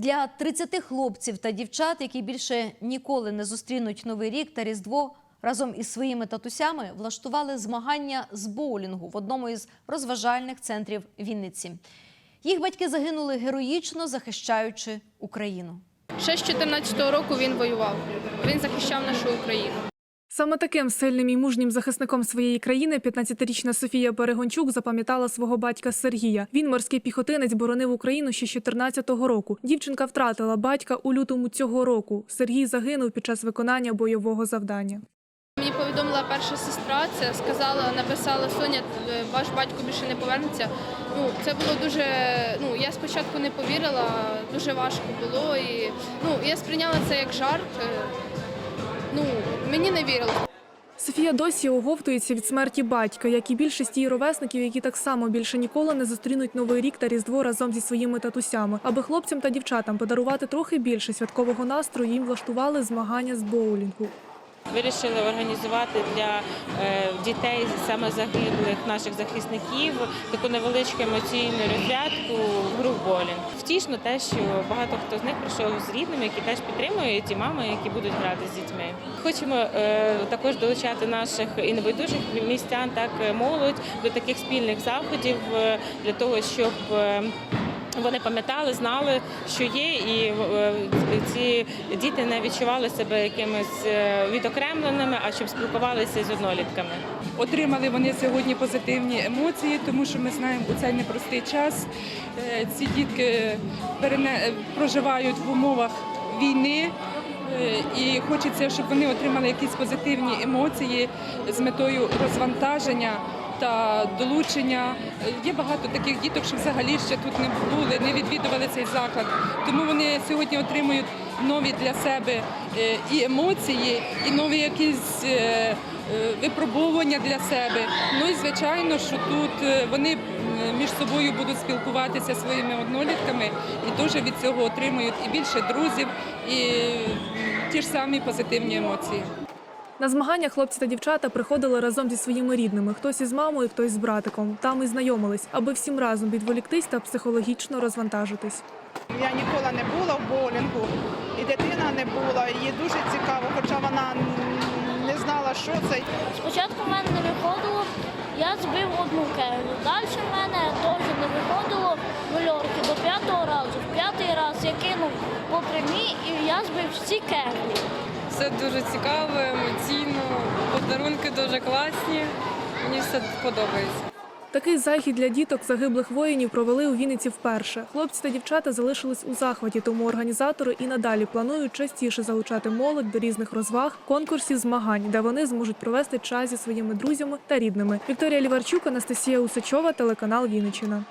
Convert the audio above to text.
Для 30 хлопців та дівчат, які більше ніколи не зустрінуть Новий рік та Різдво, разом із своїми татусями влаштували змагання з боулінгу в одному із розважальних центрів Вінниці. Їх батьки загинули героїчно, захищаючи Україну. Ще з 14-го року він воював. Він захищав нашу Україну. Саме таким сильним і мужнім захисником своєї країни 15-річна Софія Перегончук запам'ятала свого батька Сергія. Він морський піхотинець боронив Україну ще 14-го року. Дівчинка втратила батька у лютому цього року. Сергій загинув під час виконання бойового завдання. Мені повідомила перша сестра, це сказала, написала Соня, е, ваш батько більше не повернеться. Ну, це було дуже. Ну, я спочатку не повірила, дуже важко було. І ну, я сприйняла це як жарт. Ну, мені не вірили. Софія досі оговтується від смерті батька, як і більшість її ровесників, які так само більше ніколи не зустрінуть новий рік та різдво разом зі своїми татусями. Аби хлопцям та дівчатам подарувати трохи більше святкового настрою, їм влаштували змагання з боулінгу. Вирішили організувати для е, дітей саме загиблих наших захисників таку невеличку емоційну розрядку в гру. Втішно те, що багато хто з них прийшов з рідними, які теж підтримують, і мами, які будуть грати з дітьми. Хочемо е, також долучати наших і небайдужих містян, так е, молодь до таких спільних заходів для того, щоб вони пам'ятали, знали, що є, і е, ці діти не відчували себе якимись е, відокремленими, а щоб спілкувалися з однолітками. Отримали вони сьогодні позитивні емоції, тому що ми знаємо, у цей непростий час е, ці дітки проживають в умовах війни. І хочеться, щоб вони отримали якісь позитивні емоції з метою розвантаження та долучення. Є багато таких діток, що взагалі ще тут не були, не відвідували цей заклад. Тому вони сьогодні отримують нові для себе е, і емоції, і нові якісь е, е, випробовування для себе. Ну і звичайно, що тут вони між собою будуть спілкуватися своїми однолітками і теж від цього отримують і більше друзів, і ті ж самі позитивні емоції. На змагання хлопці та дівчата приходили разом зі своїми рідними, хтось із мамою, хтось з братиком. Там і знайомились, аби всім разом відволіктись та психологічно розвантажитись. Я ніколи не була в боулінгу, і дитина не була. Їй дуже цікаво, хоча вона не знала, що це. Спочатку в мене не виходило, я збив одну кеглю. Далі в мене теж не виходило нульорки до п'ятого разу. В п'ятий раз я кинув по прямій і я збив всі кеглі. Все дуже цікаво, емоційно, подарунки дуже класні. Мені все подобається. Такий захід для діток загиблих воїнів провели у Вінниці вперше. Хлопці та дівчата залишились у захваті, тому організатори і надалі планують частіше залучати молодь до різних розваг, конкурсів, змагань, де вони зможуть провести час зі своїми друзями та рідними. Вікторія Ліварчук, Анастасія Усачова, телеканал Вінниччина.